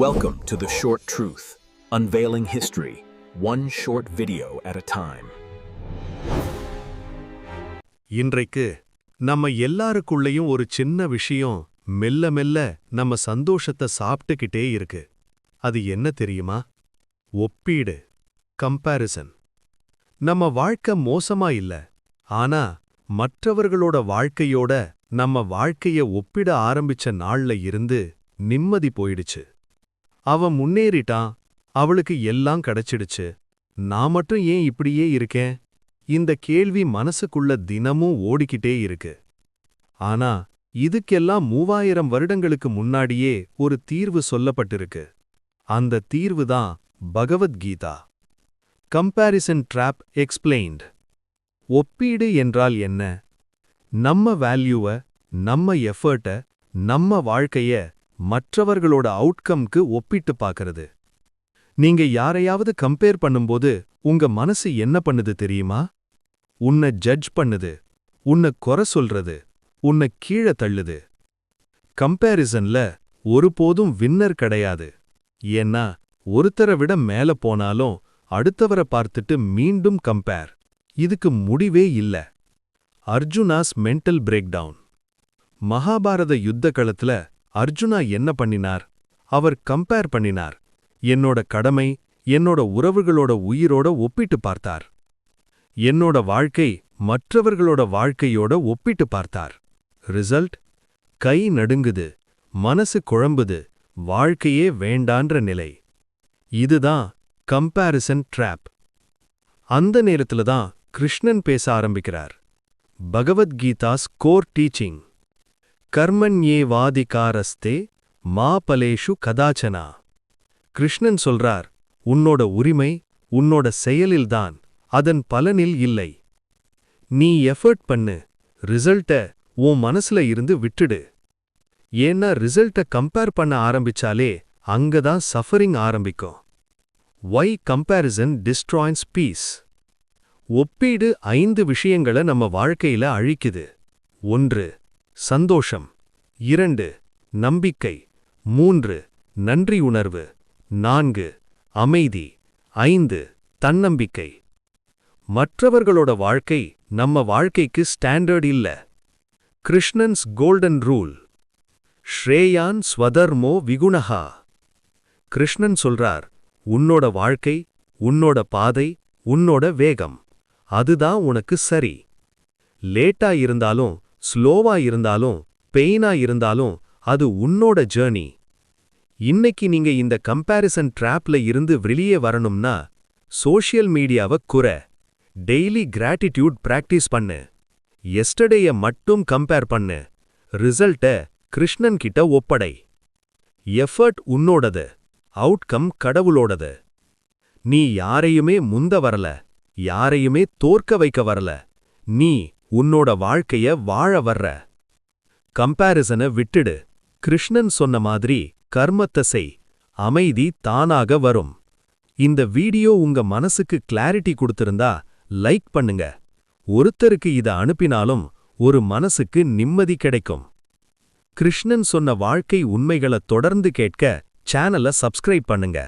Welcome to The Short Truth, unveiling history, one short video at a time. இன்றைக்கு நம்ம எல்லாருக்குள்ளேயும் ஒரு சின்ன விஷயம் மெல்ல மெல்ல நம்ம சந்தோஷத்தை சாப்பிட்டுக்கிட்டே இருக்கு. அது என்ன தெரியுமா? ஒப்பீடு கம்பேரிசன் நம்ம வாழ்க்கை மோசமா இல்ல ஆனா மற்றவர்களோட வாழ்க்கையோட நம்ம வாழ்க்கைய ஒப்பிட ஆரம்பிச்ச நாள்ல இருந்து நிம்மதி போயிடுச்சு. அவன் முன்னேறிட்டான் அவளுக்கு எல்லாம் கிடைச்சிடுச்சு. நான் மட்டும் ஏன் இப்படியே இருக்கேன்? இந்த கேள்வி மனசுக்குள்ள தினமும் ஓடிக்கிட்டே இருக்கு. ஆனா இதுக்கெல்லாம் மூவாயிரம் வருடங்களுக்கு முன்னாடியே ஒரு தீர்வு சொல்லப்பட்டிருக்கு. அந்த தீர்வு தான் பகவத்கீதா. கம்பாரிசன் ட்ராப் எக்ஸ்பிளைன்ட் ஒப்பீடு என்றால் என்ன? நம்ம வேல்யூவ நம்ம எஃபர்ட்ட நம்ம வாழ்க்கைய மற்றவர்களோட அவுட்கம்க்கு ஒப்பிட்டு பார்க்கறது. நீங்க யாரையாவது கம்பேர் பண்ணும்போது உங்க மனசு என்ன பண்ணுது தெரியுமா? உன்னை ஜட்ஜ் பண்ணுது உன்னை குறை சொல்றது உன்னை கீழே தள்ளுது. கம்பேரிசன்ல ஒருபோதும் வின்னர் கிடையாது. ஏன்னா ஒருத்தரை விட மேல போனாலும் அடுத்தவரை பார்த்துட்டு மீண்டும் கம்பேர் இதுக்கு முடிவே இல்ல. Arjuna's mental break down Mahabharata யுத்த களத்துல அர்ஜுனா என்ன பண்ணினார்? அவர் கம்பேர் பண்ணினார். என்னோட கடமை என்னோட உறவுகளோட உயிரோட ஒப்பிட்டு பார்த்தார். என்னோட வாழ்க்கை மற்றவர்களோட வாழ்க்கையோட ஒப்பிட்டு பார்த்தார். ரிசல்ட் கை நடுங்குது மனசு குழம்புது வாழ்க்கையே வேண்டான்ற நிலை. இதுதான் கம்பேரிசன் ட்ராப் அந்த நேரத்துல தான் கிருஷ்ணன் பேச ஆரம்பிக்கிறார். பகவத்கீதாஸ் கோர் டீச்சிங் கர்மண்யேவாதிகாரஸ்தே மா பலேஷு கதாச்சனா. கிருஷ்ணன் சொல்றார் உன்னோட உரிமை உன்னோட செயலில்தான் அதன் பலனில் இல்லை. நீ எஃபர்ட் பண்ணு ரிசல்ட்ட உன் மனசுல இருந்து விட்டுடு. ஏன்னா ரிசல்ட்ட கம்பேர் பண்ண ஆரம்பிச்சாலே அங்கதான் சஃபரிங் ஆரம்பிக்கும். ஒய் கம்பேரிசன் டிஸ்ட்ராயின்ஸ் பீஸ் ஒப்பீடு ஐந்து விஷயங்களை நம்ம வாழ்க்கையில அழிக்குது. ஒன்று சந்தோஷம். இரண்டு நம்பிக்கை. மூன்று நன்றி உணர்வு நான்கு அமைதி. ஐந்து தன்னம்பிக்கை. மற்றவர்களோட வாழ்க்கை நம்ம வாழ்க்கைக்கு ஸ்டாண்டர்ட் இல்ல. Krishnan's golden rule. ஸ்ரேயான் ஸ்வதர்மோ விகுணஹா. கிருஷ்ணன் சொல்றார் உன்னோட வாழ்க்கை உன்னோட பாதை உன்னோட வேகம். அதுதான் உனக்கு சரி. லேட்டா இருந்தாலும் ஸ்லோவா இருந்தாலும் பெயினா இருந்தாலும் அது உன்னோட ஜேர்னி இன்னைக்கு நீங்க இந்த கம்பேரிசன் ட்ராப்ல இருந்து வெளியே வரணும்னா சோஷியல் மீடியாவை குறை. டெய்லி கிராட்டிடியூட் பிராக்டிஸ் பண்ணு. எஸ்டர்டேய மட்டும் கம்பேர் பண்ணு. ரிசல்ட்ட கிருஷ்ணன் கிட்ட ஒப்படை. எஃபர்ட் உன்னோடது. அவுட்கம் கடவுளோடது. நீ யாரையுமே முந்த வரல. யாரையுமே தோற்க வைக்க வரல. நீ உன்னோட வாழ்க்கைய வாழ வர்ற. கம்பேரிசனை விட்டுடு. கிருஷ்ணன் சொன்ன மாதிரி கர்மத்தை செய். அமைதி தானாக வரும். இந்த வீடியோ உங்க மனசுக்கு கிளாரிட்டி கொடுத்திருந்தா லைக் பண்ணுங்க. ஒருத்தருக்கு இத அனுப்பினாலும் ஒரு மனசுக்கு நிம்மதி கிடைக்கும். கிருஷ்ணன் சொன்ன வாழ்க்கை உண்மைகளை தொடர்ந்து கேட்க சேனலை சப்ஸ்கிரைப் பண்ணுங்க.